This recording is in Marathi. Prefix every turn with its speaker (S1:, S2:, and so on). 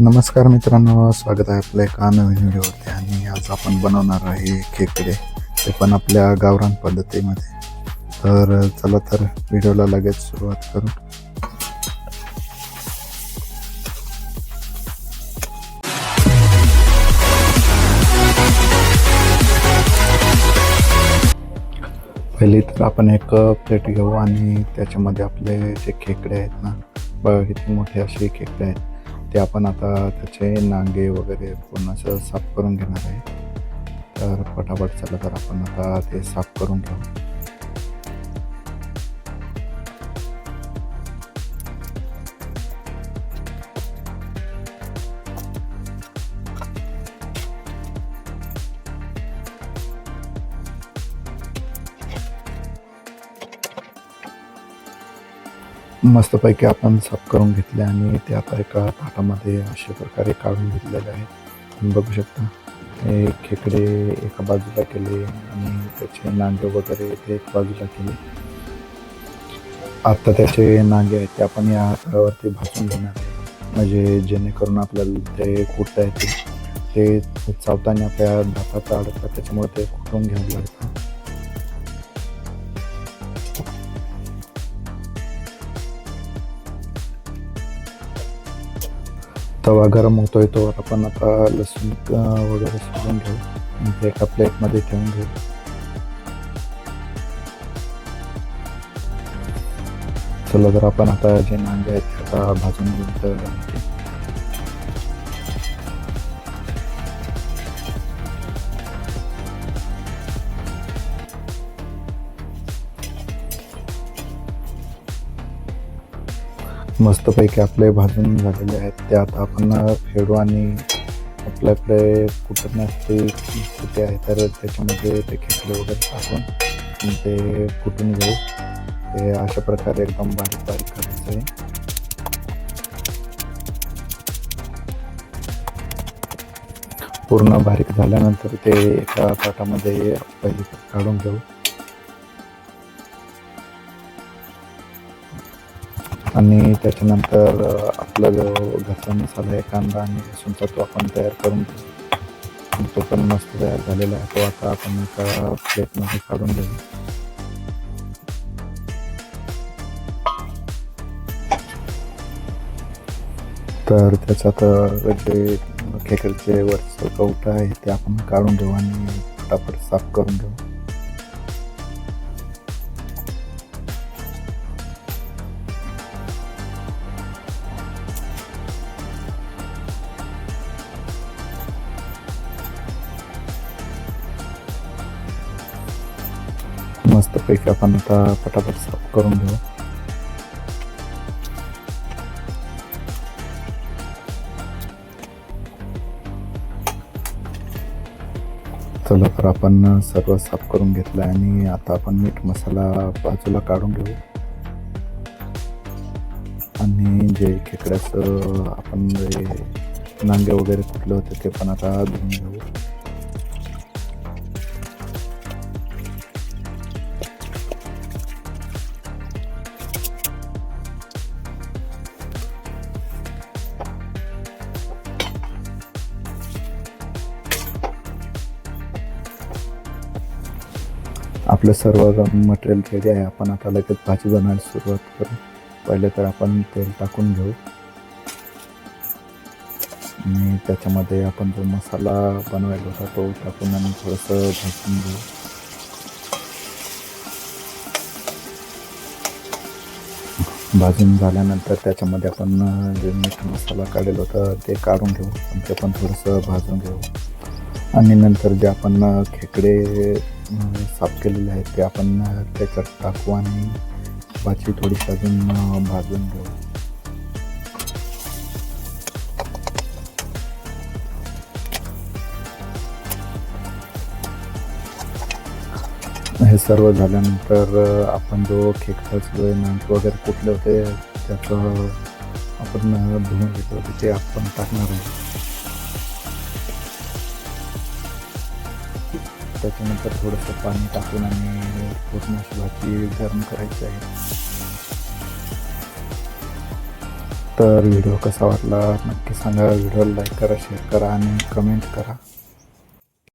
S1: नमस्कार मित्रांनो स्वागत आहे आपल्या एका नवीन व्हिडिओवरती आणि आज आपण बनवणार आहे खेकडे. ते पण आपल्या गावरान पद्धतीमध्ये. तर चला तर व्हिडिओला लगेच सुरुवात करू. पहिली तर आपण एक प्लेट घेऊ आणि त्याच्यामध्ये आपले जे खेकडे आहेत ना बघा किती मोठे असे खेकडे आहेत. ते आपण आता त्याचे नांगे वगैरे पूर्ण असं साफ करून घेणार आहे. तर पटापट चला तर आपण आता ते साफ करून घेऊ. मस्तपैकी आपण साफ करून घेतले आणि ते आता एका ताटामध्ये अशा प्रकारे काढून घेतलेले आहे. तुम्ही बघू शकता हे खेकडे एका बाजूला केले आणि त्याचे नांगे वगैरे ते एक बाजूला केले. आता त्याचे नांगे आहेत ते आपण या आकारावरती भाजून घेणार म्हणजे जेणेकरून आपल्याला ते कुठता येतील. ते चावताना आपल्या दातात अडकतात त्याच्यामुळे ते कुठून घ्यावं लागतं. तवा गरम होतोय तो आपण आता लसूण वगैरे सोडून घेऊ. म्हणजे एका प्लेटमध्ये ठेवून घेऊ. चला जर आपण आता जे नांगे आहेत आता भाजून घेऊ. तर मस्तपैकी आपले भाजून झालेले आहेत. ते आता आपण फेडू आणि आपल्याकडे कुटण्याचे कुटे आहे तर त्याच्यामध्ये ते खेकडे वगैरे टाकून ते कुटून घेऊ? ते अशा प्रकारे एकदम बारीक बारीक करायचं आहे. पूर्ण बारीक झाल्यानंतर ते एका ताटामध्ये पहिले काढून घेऊ. आणि त्याच्यानंतर आपला जो घरचा मसाला आहे कांदा आणि लसूणचा तो आपण तयार करून तो पण मस्त तयार झालेला आहे. तो आता आपण एका प्लेटमध्ये काढून घेऊ. तर त्याच्यात तर जे खेकडचे वरचं कवटं आहे ते आपण काढून घेऊ आणि फटाफट साफ करून घेऊ. मस्तपैकी आपण आता पटापट साफ करून घेऊ. चला तर आपण सर्व साफ करून घेतलं आणि आता आपण मीठ मसाला बाजूला काढून घेऊ. आणि जे खेकड्याचं आपण जे नांगे वगैरे कुठले होते ते पण आता धुवून घेऊ. आपलं सर्व मटेरियल रेडी आहे. आपण आता लगेच भाजी बनवायला सुरुवात करू. पहिले तर आपण तेल टाकून घेऊ. आणि त्याच्यामध्ये आपण जो मसाला बनवायला होता तो टाकून आणि थोडंसं भाजून घेऊ. भाजून झाल्यानंतर त्याच्यामध्ये आपण जे मीठ मसाला काढलेला होता ते काढून घेऊ. आणि ते पण थोडंसं भाजून घेऊ. आणि नंतर जे आपण खेकडे म्हणजे साफ केलेले आहेत ते आपण त्याच्यात टाकू आणि भाजी थोडीशी अजून भाजून घेऊ. हे सर्व झाल्यानंतर आपण जो खेकड्याचं नांग वगैरे कुठले होते त्याचं आपण धुवून घेतो ते आपण टाकणार आहे. त्याच्यानंतर थोडंसं पाणी टाकून आणि पूर्ण अशी भाजी गरम करायची आहे. तर व्हिडिओ कसा वाटला नक्की सांगा. व्हिडिओला लाईक करा शेअर करा आणि कमेंट करा.